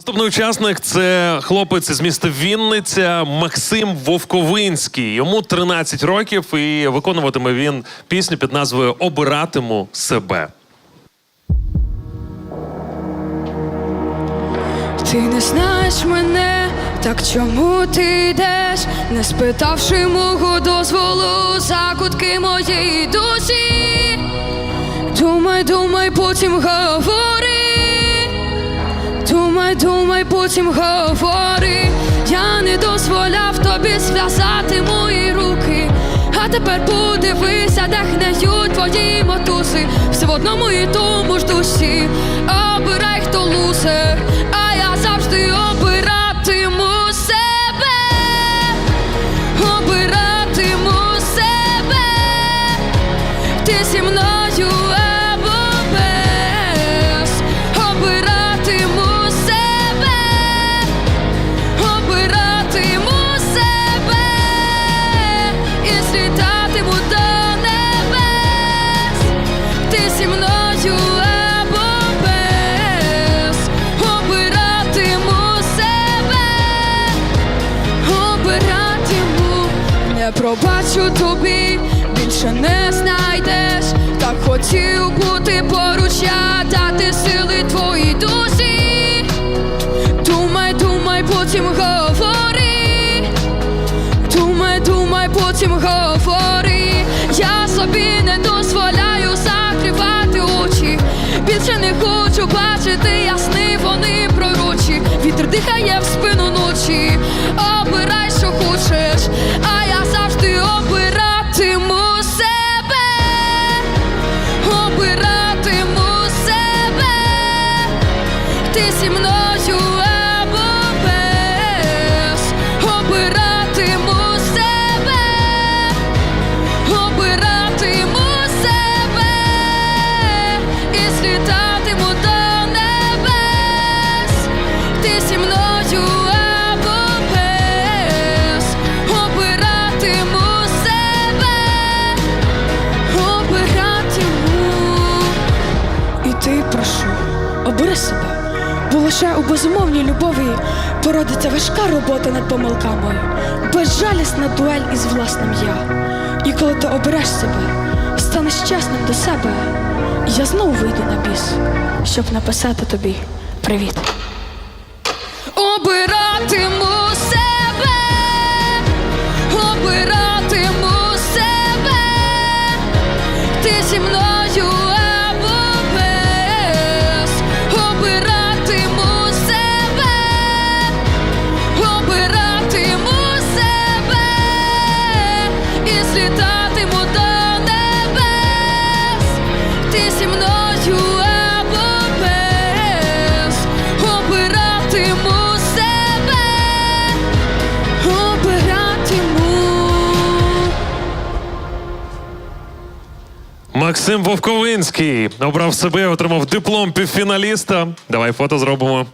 Наступний учасник це хлопець з міста Вінниця Максим Вовковинський. Йому 13 років, і виконуватиме він пісню під назвою Обиратиму себе. Ти не знаєш мене, так чому ти йдеш, не спитавши мого дозволу за кутки моєї душі. Думай, думай, потім говори. Думай, думай, потім говори. Я не дозволяв тобі зв'язати мої руки. А тепер подивися, де гниють твої мотуси. Все в одному і тому ж душі. Обирай, хто лузер, а я завжди обиратиму себе. Обиратиму себе. Ти зі мною Пробачу тобі, більше не знайдеш. Так хотів бути поруч, я дати сили твоїй душі. Думай, думай, потім говори. Думай, думай, потім говори. Я собі не дозволяю закривати очі. Більше не хочу бачити ясни, вони пророчі. Вітер дихає в спину ночі. Ти зі мною лише у безумовній любові породиться важка робота над помилками, безжалісна дуель із власним я. І коли ти обереш себе, станеш чесним до себе, я знову вийду на біс, щоб написати тобі привіт. Обиратиму Максим Вовковинський обрав себе, отримав диплом півфіналіста. Давай фото зробимо.